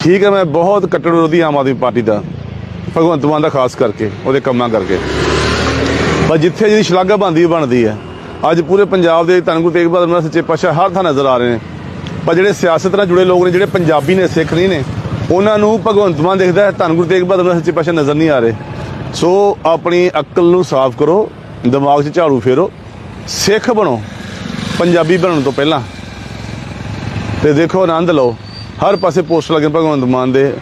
ਠੀਕ ਹੈ, ਮੈਂ ਬਹੁਤ ਕੱਟੜ ਵਿਰੋਧੀ ਆਮ ਆਦਮੀ ਪਾਰਟੀ ਦਾ, ਭਗਵੰਤ ਮਾਨ ਦਾ ਖਾਸ ਕਰਕੇ, ਉਹਦੇ ਕੰਮਾਂ ਕਰਕੇ। ਪਰ ਜਿੱਥੇ ਜਿਹਦੀ ਸ਼ਲਾਘਾ ਬਣਦੀ ਹੈ ਬਣਦੀ ਹੈ। ਅੱਜ ਪੂਰੇ ਪੰਜਾਬ ਦੇ, ਧੰਨ ਗੁਰੂ ਤੇਗ ਬਹਾਦਰ ਮਹਾਰਾਜ ਸੱਚੇ ਪਾਤਸ਼ਾਹ ਹਰ ਥਾਂ ਨਜ਼ਰ ਆ ਰਹੇ ਨੇ। ਪਰ ਜਿਹੜੇ ਸਿਆਸਤ ਨਾਲ ਜੁੜੇ ਲੋਕ ਨੇ, ਜਿਹੜੇ ਪੰਜਾਬੀ ਨੇ, ਸਿੱਖ ਨਹੀਂ ਨੇ, ਉਹਨਾਂ ਨੂੰ ਭਗਵੰਤ ਮਾਨ ਦੇਖਦਾ ਹੈ, ਧੰਨ ਗੁਰੂ ਤੇਗ ਬਹਾਦਰ ਮਹਾਰਾਜ ਸੱਚੇ ਪਾਤਸ਼ਾਹ ਨਜ਼ਰ ਨਹੀਂ ਆ ਰਹੇ। ਸੋ ਆਪਣੀ ਅਕਲ ਨੂੰ ਸਾਫ਼ ਕਰੋ, ਦਿਮਾਗ 'ਚ ਝਾੜੂ ਫੇਰੋ, ਸਿੱਖ ਬਣੋ, ਪੰਜਾਬੀ ਬਣਨ ਤੋਂ ਪਹਿਲਾਂ। ਤੇ ਦੇਖੋ, ਆਨੰਦ ਲਓ। ਹਰ ਪਾਸੇ ਪੋਸਟ ਲੱਗੇ ਭਗਵੰਤ ਮਾਨ ਦੇ।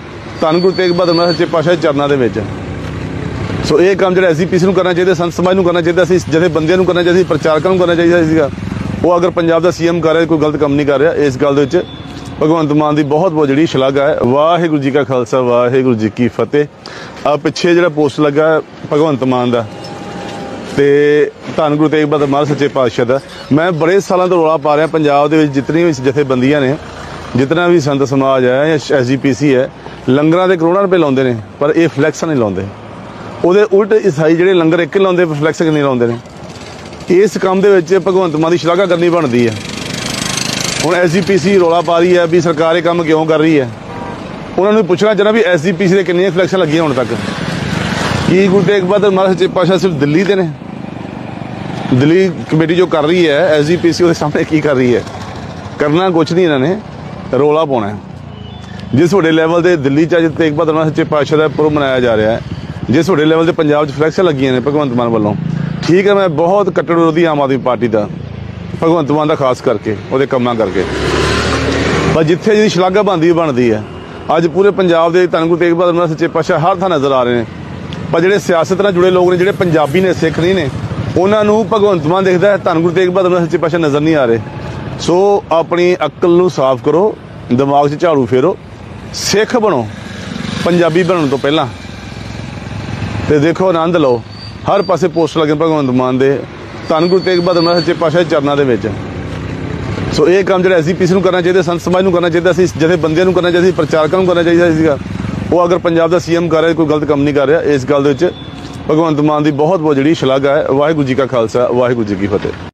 ਧੰਨ ਗੁਰੂ ਤੇਗ ਬਹਾਦਰ ਮਹਾਰਾਜ ਸੱਚੇ ਪਾਤਸ਼ਾਹ ਦੇ ਚਰਨਾਂ ਦੇ ਵਿੱਚ। ਸੋ ਇਹ ਕੰਮ ਜਿਹੜਾ ਐਸਜੀਪੀਸੀ ਨੂੰ ਕਰਨਾ ਚਾਹੀਦਾ, ਸੰਤ ਸਮਾਜ ਨੂੰ ਕਰਨਾ ਚਾਹੀਦਾ ਸੀ ਜਿਹਦੇ ਬੰਦਿਆਂ ਨੂੰ ਕਰਨਾ ਚਾਹੀਦਾ ਸੀ ਪ੍ਰਚਾਰਕਾਂ ਨੂੰ ਕਰਨਾ ਚਾਹੀਦਾ ਸੀਗਾ। ਉਹ ਅਗਰ ਪੰਜਾਬ ਦਾ ਸੀਐਮ ਕਰ ਰਿਹਾ, ਕੋਈ ਗਲਤ ਕੰਮ ਨਹੀਂ ਕਰ ਰਿਹਾ, ਇਸ ਗੱਲ ਦੇ ਵਿੱਚ ਭਗਵੰਤ ਮਾਨ ਦੀ ਬਹੁਤ ਬਹੁਤ ਜਿਹੜੀ ਸ਼ਲਾਘਾ ਹੈ। ਵਾਹਿਗੁਰੂ ਜੀ ਕਾ ਖਾਲਸਾ, ਵਾਹਿਗੁਰੂ ਜੀ ਕੀ ਫਤਿਹ। ਆ ਪਿੱਛੇ ਜਿਹੜਾ ਪੋਸਟ ਲੱਗਾ ਭਗਵੰਤ ਮਾਨ ਦਾ ਤੇ ਧੰਨ ਗੁਰੂ ਤੇਗ ਬਹਾਦਰ ਮਹਾਰਾਜ ਸੱਚੇ ਪਾਤਸ਼ਾਹ ਦਾ। ਮੈਂ ਬੜੇ ਸਾਲਾਂ ਤੋਂ ਰੌਲਾ ਪਾ ਰਿਹਾ, ਪੰਜਾਬ ਦੇ ਵਿੱਚ ਜਿਤਨੀ ਵੀ ਜਥੇਬੰਦੀਆਂ ਨੇ ਜਿਤਨਾ ਵੀ ਸੰਤ ਸਮਾਜ ਹੈ ਜਾਂ ਐਸਜੀਪੀਸੀ ਹੈ, ਲੰਗਰਾਂ ਦੇ ਕਰੋੜਾਂ ਰੁਪਏ ਲਾਉਂਦੇ ਨੇ, ਪਰ ਇਹ ਫਲੈਕਸ ਨਹੀਂ ਲਾਉਂਦੇ। ਉਹਦੇ ਉਲਟ ਈਸਾਈ ਜਿਹੜੇ ਲੰਗਰ ਇੱਕ ਹੀ ਲਾਉਂਦੇ ਫਲੈਕਸ ਨਹੀਂ ਲਾਉਂਦੇ ਨੇ? ਇਸ ਕੰਮ ਦੇ ਵਿੱਚ ਭਗਵੰਤ ਮਾਨ ਦੀ ਸ਼ਲਾਘਾ ਕਰਨੀ ਬਣਦੀ ਹੈ। ਹੁਣ ਐਸਜੀਪੀਸੀ ਰੌਲਾ ਪਾ ਰਹੀ ਹੈ ਵੀ ਸਰਕਾਰ ਇਹ ਕੰਮ ਕਿਉਂ ਕਰ ਰਹੀ ਹੈ? ਉਹਨਾਂ ਨੂੰ ਪੁੱਛਣਾ ਚਾਹਣਾ ਵੀ ਐਸਜੀਪੀਸੀ ਦੇ ਕਿੰਨੀਆਂ ਫਲੈਕਸਾਂ ਲੱਗੀਆਂ ਹੁਣ ਤੱਕ? ਕੀ ਗੁਰੂ ਤੇਗ ਬਹਾਦਰ ਮਹਾਰਾਜ ਸੱਚੇ ਪਾਤਸ਼ਾਹ ਸਿਰਫ ਦਿੱਲੀ ਦੇ ਨੇ? ਦਿੱਲੀ ਕਮੇਟੀ ਜੋ ਕਰ ਰਹੀ ਹੈ ਐਸਜੀਪੀਸੀ ਉਹਦੇ ਸਾਹਮਣੇ ਕੀ ਕਰ ਰਹੀ ਹੈ? ਕਰਨਾ ਕੁਝ ਨਹੀਂ ਇਹਨਾਂ ਨੇ। ਰੋਲਾ ਪਾਉਣਾ ਜਿਸ ਵੱਡੇ ਲੈਵਲ ਤੇ ਦਿੱਲੀ ਚ ਅੱਜ ਤੇਗ ਬਹਾਦਰ ਸੱਚੇ ਪਾਤਸ਼ਾਹ ਦਾ ਪੁਰਬ ਮਨਾਇਆ ਜਾ ਰਿਹਾ ਹੈ, ਜਿਸ ਵੱਡੇ ਲੈਵਲ ਤੇ ਪੰਜਾਬ 'ਚ ਫਲੈਕਸਾਂ ਲੱਗੀਆਂ ਨੇ ਭਗਵੰਤ ਮਾਨ ਵੱਲੋਂ, ਠੀਕ ਹੈ, ਮੈਂ ਬਹੁਤ ਕੱਟੜ ਵਿਰੋਧੀ ਆਮ ਆਦਮੀ ਪਾਰਟੀ ਦਾ, ਭਗਵੰਤ ਮਾਨ ਦਾ ਖਾਸ ਕਰਕੇ, ਉਹਦੇ ਕੰਮਾਂ ਕਰਕੇ। ਪਰ ਜਿੱਥੇ ਜਿਹਦੀ ਸ਼ਲਾਘਾ ਬਣਦੀ ਹੈ ਬਣਦੀ ਹੈ ਅੱਜ ਪੂਰੇ ਪੰਜਾਬ ਦੇ ਧੰਨ ਗੁਰੂ ਤੇਗ ਬਹਾਦਰ ਸੱਚੇ ਪਾਤਸ਼ਾਹ ਹਰ ਥਾਂ ਨਜ਼ਰ ਆ ਰਹੇ ਨੇ। ਪਰ ਜਿਹੜੇ ਸਿਆਸਤ ਨਾਲ ਜੁੜੇ ਲੋਕ ਨੇ, ਜਿਹੜੇ ਪੰਜਾਬੀ ਨੇ, ਸਿੱਖ ਨਹੀਂ ਨੇ, ਉਹਨਾਂ ਨੂੰ ਭਗਵੰਤ ਮਾਨ ਦੇਖਦਾ ਹੈ, ਧੰਨ ਗੁਰੂ ਤੇਗ ਬਹਾਦਰ ਮਹਾਰਾਜ ਸੱਚੇ ਪਾਤਸ਼ਾਹ ਨਜ਼ਰ ਨਹੀਂ ਆ ਰਹੇ। ਸੋ ਆਪਣੀ ਅਕਲ ਨੂੰ ਸਾਫ਼ ਕਰੋ, ਦਿਮਾਗ 'ਚ ਝਾੜੂ ਫੇਰੋ, ਸਿੱਖ ਬਣੋ, ਪੰਜਾਬੀ ਬਣਨ ਤੋਂ ਪਹਿਲਾਂ। ਤੇ ਦੇਖੋ, ਆਨੰਦ ਲਓ। ਹਰ ਪਾਸੇ ਪੋਸਟ ਲੱਗੇ ਭਗਵੰਤ ਮਾਨ ਦੇ। ਧੰਨ ਗੁਰੂ ਤੇਗ ਬਹਾਦਰ ਮਹਾਰਾਜ ਸੱਚੇ ਪਾਤਸ਼ਾਹ ਚਰਨਾਂ ਦੇ ਵਿੱਚ। ਸੋ ਇਹ ਕੰਮ ਜਿਹੜਾ ਐਸਜੀਪੀਸੀ ਨੂੰ ਕਰਨਾ ਚਾਹੀਦਾ, ਸੰਤ ਸਮਾਜ ਨੂੰ ਕਰਨਾ ਚਾਹੀਦਾ ਸੀ ਜਿਹਦੇ ਬੰਦਿਆਂ ਨੂੰ ਕਰਨਾ ਚਾਹੀਦਾ ਸੀ ਪ੍ਰਚਾਰਕਾਂ ਨੂੰ ਕਰਨਾ ਚਾਹੀਦਾ ਸੀਗਾ। ਉਹ ਅਗਰ ਪੰਜਾਬ ਦਾ ਸੀਐਮ ਕਰ ਰਿਹਾ, ਕੋਈ ਗਲਤ ਕੰਮ ਨਹੀਂ ਕਰ ਰਿਹਾ, ਇਸ ਗੱਲ ਦੇ ਵਿੱਚ ਭਗਵੰਤ ਮਾਨ ਦੀ ਬਹੁਤ ਬਹੁਤ ਜਿਹੜੀ ਸ਼ਲਾਘਾ ਹੈ। ਵਾਹਿਗੁਰੂ ਜੀ ਕਾ ਖਾਲਸਾ, ਵਾਹਿਗੁਰੂ ਜੀ ਕੀ ਫਤਿਹ।